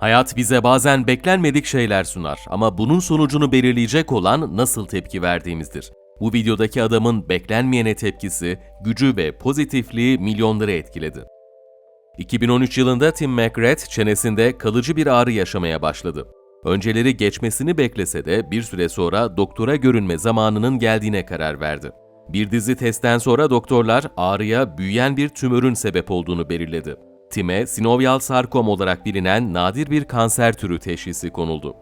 Hayat bize bazen beklenmedik şeyler sunar ama bunun sonucunu belirleyecek olan nasıl tepki verdiğimizdir. Bu videodaki adamın beklenmeyene tepkisi, gücü ve pozitifliği milyonları etkiledi. 2013 yılında Tim McGrath çenesinde kalıcı bir ağrı yaşamaya başladı. Önceleri geçmesini beklese de bir süre sonra doktora görünme zamanının geldiğine karar verdi. Bir dizi testten sonra doktorlar ağrıya büyüyen bir tümörün sebep olduğunu belirledi. Tim'e sinovyal sarkom olarak bilinen nadir bir kanser türü teşhisi konuldu.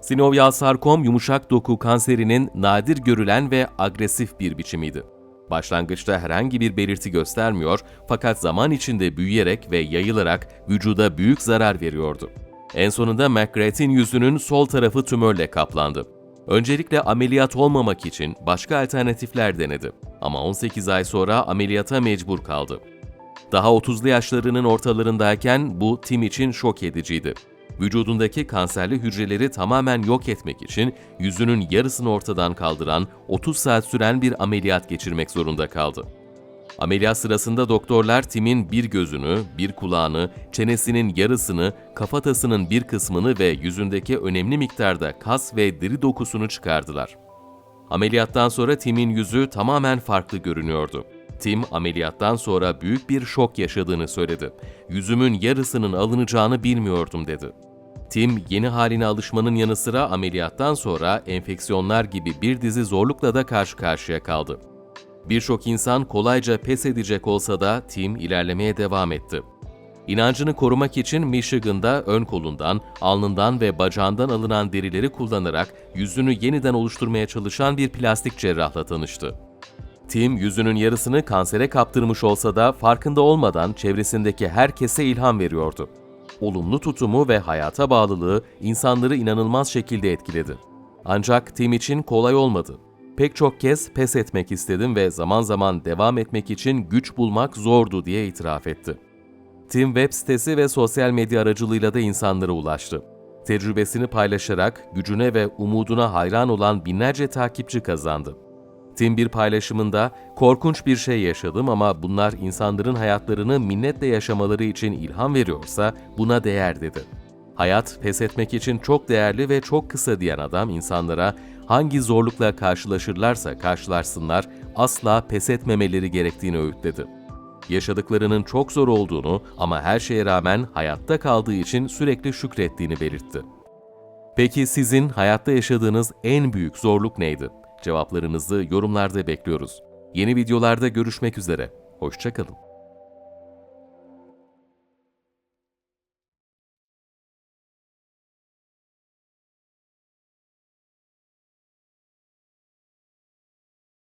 Sinovyal sarkom yumuşak doku kanserinin nadir görülen ve agresif bir biçimiydi. Başlangıçta herhangi bir belirti göstermiyor fakat zaman içinde büyüyerek ve yayılarak vücuda büyük zarar veriyordu. En sonunda McGrath'in yüzünün sol tarafı tümörle kaplandı. Öncelikle ameliyat olmamak için başka alternatifler denedi. Ama 18 ay sonra ameliyata mecbur kaldı. Daha 30'lu yaşlarının ortalarındayken bu Tim için şok ediciydi. Vücudundaki kanserli hücreleri tamamen yok etmek için yüzünün yarısını ortadan kaldıran 30 saat süren bir ameliyat geçirmek zorunda kaldı. Ameliyat sırasında doktorlar Tim'in bir gözünü, bir kulağını, çenesinin yarısını, kafatasının bir kısmını ve yüzündeki önemli miktarda kas ve deri dokusunu çıkardılar. Ameliyattan sonra Tim'in yüzü tamamen farklı görünüyordu. Tim ameliyattan sonra büyük bir şok yaşadığını söyledi. Yüzümün yarısının alınacağını bilmiyordum dedi. Tim yeni haline alışmanın yanı sıra ameliyattan sonra enfeksiyonlar gibi bir dizi zorlukla da karşı karşıya kaldı. Birçok insan kolayca pes edecek olsa da Tim ilerlemeye devam etti. İnancını korumak için Michigan'da ön kolundan, alnından ve bacağından alınan derileri kullanarak yüzünü yeniden oluşturmaya çalışan bir plastik cerrahla tanıştı. Tim yüzünün yarısını kansere kaptırmış olsa da farkında olmadan çevresindeki herkese ilham veriyordu. Olumlu tutumu ve hayata bağlılığı insanları inanılmaz şekilde etkiledi. Ancak Tim için kolay olmadı. Pek çok kez pes etmek istedim ve zaman zaman devam etmek için güç bulmak zordu diye itiraf etti. Tim web sitesi ve sosyal medya aracılığıyla da insanlara ulaştı. Tecrübesini paylaşarak gücüne ve umuduna hayran olan binlerce takipçi kazandı. Tim bir paylaşımında korkunç bir şey yaşadım ama bunlar insanların hayatlarını minnetle yaşamaları için ilham veriyorsa buna değer dedi. Hayat pes etmek için çok değerli ve çok kısa diyen adam insanlara hangi zorlukla karşılaşırlarsa karşılaşsınlar asla pes etmemeleri gerektiğini öğütledi. Yaşadıklarının çok zor olduğunu ama her şeye rağmen hayatta kaldığı için sürekli şükrettiğini belirtti. Peki sizin hayatta yaşadığınız en büyük zorluk neydi? Cevaplarınızı yorumlarda bekliyoruz. Yeni videolarda görüşmek üzere. Hoşçakalın.